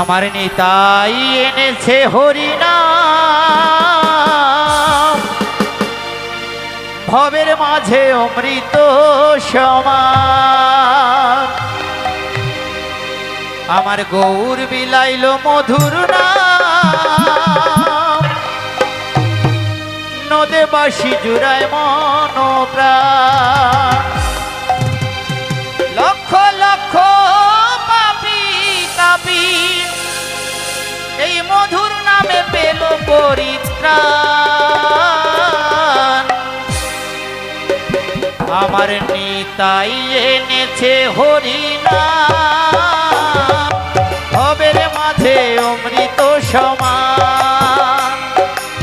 আমার নিতাই এনেছে হরিনা ভবের মাঝে অমৃত সমান। আমার গৌর বিলাইল মধুর নদে বাসি জুড়ায় মন প্রাণ লক্ষ পরিত্রাণ আমার নিতাই এনেছে হরিনা হবের মাঝে অমৃত সমান।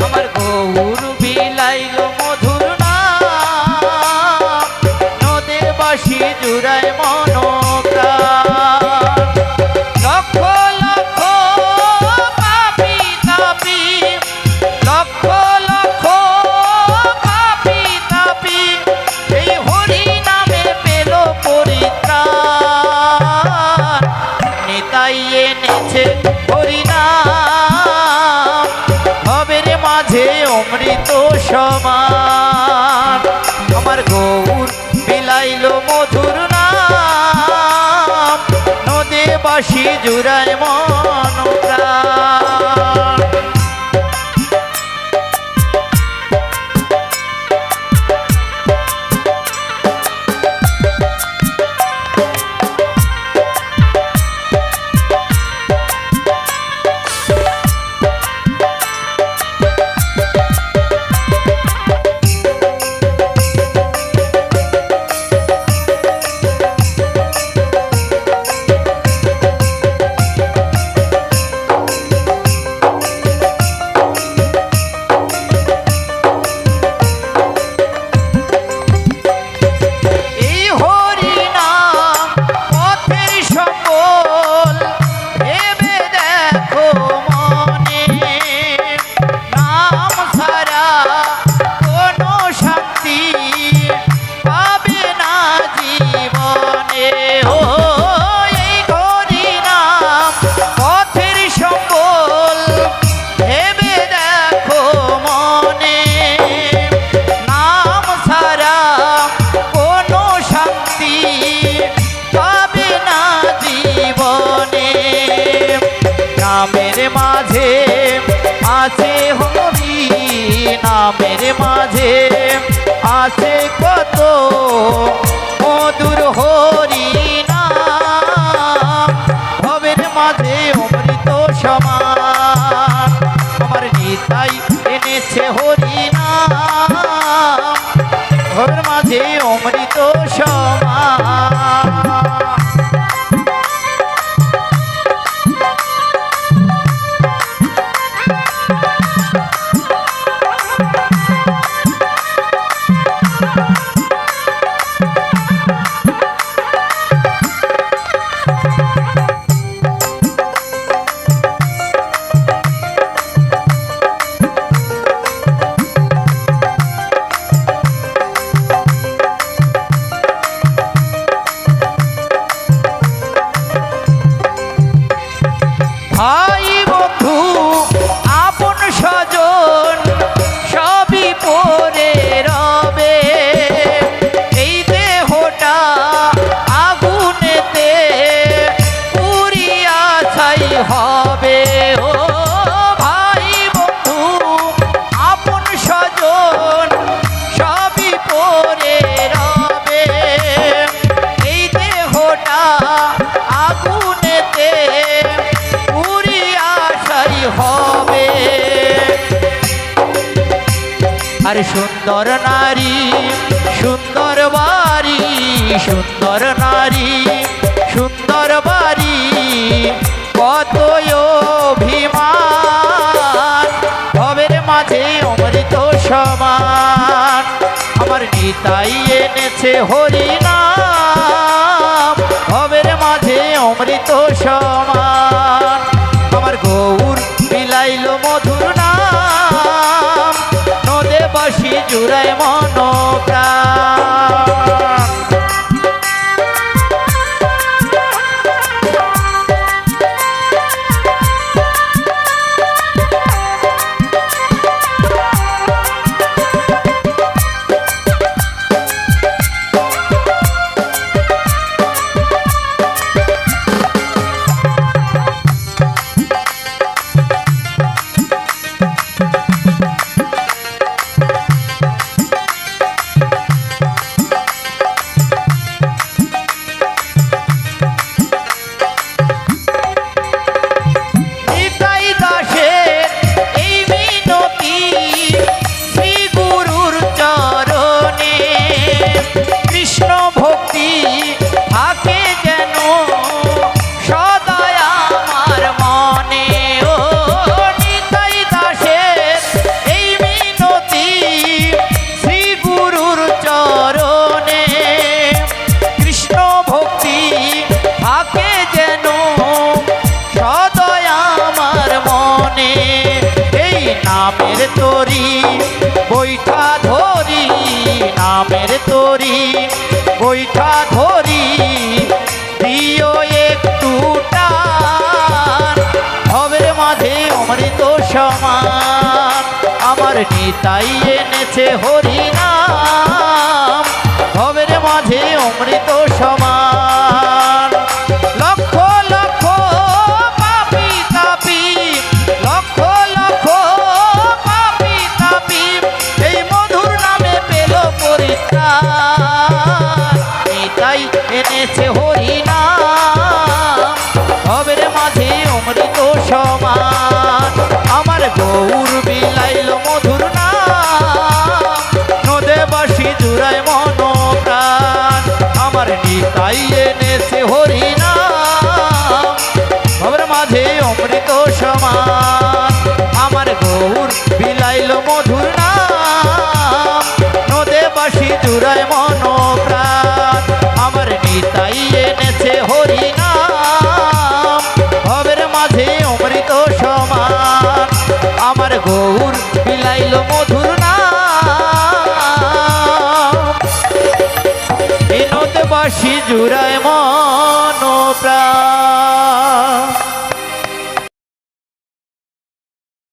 আমার গৌর বিলাইল মধুর না নদীর বাসি জুড়ায় মনোপ্রাণ বাসি জুড়ায় মন আছে হরি নামের মাঝে, আছে কত মধুর হরি নাম। ভবের মাঝে অমৃত সমান আমার নিতাই এনেছে হরি নাম। ঘর মাঝে অমৃত সমান হবে ও ভাই বন্ধু, আপন স্বজন সবই পরে রবে। এই দেহটা আগুনেতে পুরিয়া ছাই হবে। আর সুন্দর নারী, সুন্দর বাড়ি, সুন্দর নারী, সুন্দর বাড়ি এনেছে হরি নাম ভবের মাঝে অমৃত সমান আমার গৌর মিলাইল মধুর নাম। নদে বাসি জুড়ায় নিতাই এনেছে হরিনাম। ভবের মাঝে অমৃত সমান। লক্ষ লক্ষ পাপি, তাপি। লক্ষ লক্ষ পাপি, তাপি। এই মধুর নামে পেল পরিত্রাণ। নিতাই এনেছে হরিনাম। ভবের মাঝে অমৃত সমান। আমার গৌর নিতাই এনেছে হরিনাম। মাঝে অমৃত সমান আমার গৌর বিলাইল মধুর নাম। নদে বাসি জুড়ায় মনোপ্রাণ। আমার নিতাই এনেছে হরিনাম। ভবের মাঝে অমৃত সমান আমার গৌর বিলাইল মধুর নাম। জুড়ায়